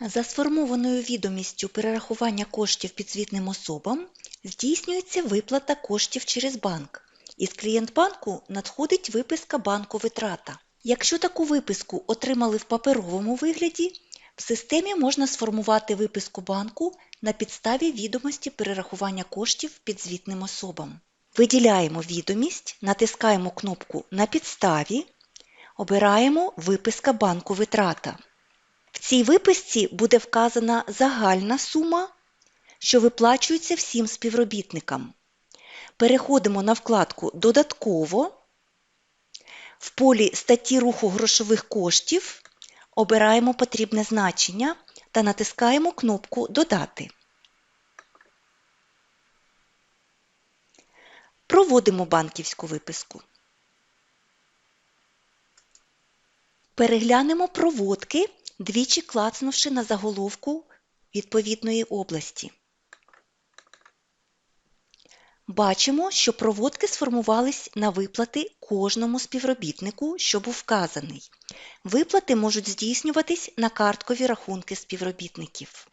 За сформованою відомістю перерахування коштів підзвітним особам здійснюється виплата коштів через банк. Із клієнтбанку надходить виписка банку витрата. Якщо таку виписку отримали в паперовому вигляді, в системі можна сформувати виписку банку на підставі відомості перерахування коштів підзвітним особам. Виділяємо відомість, натискаємо кнопку На підставі, обираємо Виписка банку витрата. В цій виписці буде вказана загальна сума, що виплачується всім співробітникам. Переходимо на вкладку Додатково. В полі статті руху грошових коштів обираємо потрібне значення та натискаємо кнопку Додати. Проводимо банківську виписку. Переглянемо проводки, двічі клацнувши на заголовку відповідної області. Бачимо, що проводки сформувались на виплати кожному співробітнику, що був вказаний. Виплати можуть здійснюватись на карткові рахунки співробітників.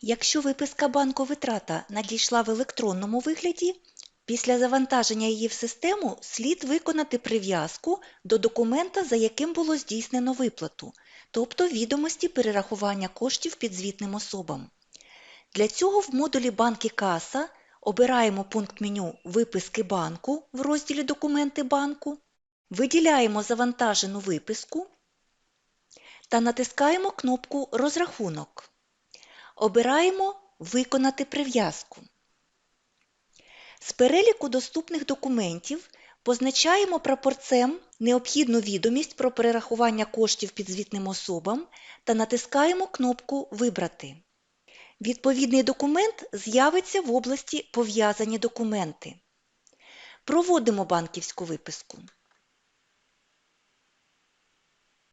Якщо виписка банку витрата надійшла в електронному вигляді, після завантаження її в систему слід виконати прив'язку до документа, за яким було здійснено виплату, тобто відомості перерахування коштів підзвітним особам. Для цього в модулі «Банки каса» обираємо пункт меню Виписки банку в розділі Документи банку, виділяємо завантажену виписку та натискаємо кнопку Розрахунок. Обираємо Виконати прив'язку. З переліку доступних документів позначаємо прапорцем необхідну відомість про перерахування коштів підзвітним особам та натискаємо кнопку Вибрати. Відповідний документ з'явиться в області Пов'язані документи. Проводимо банківську виписку.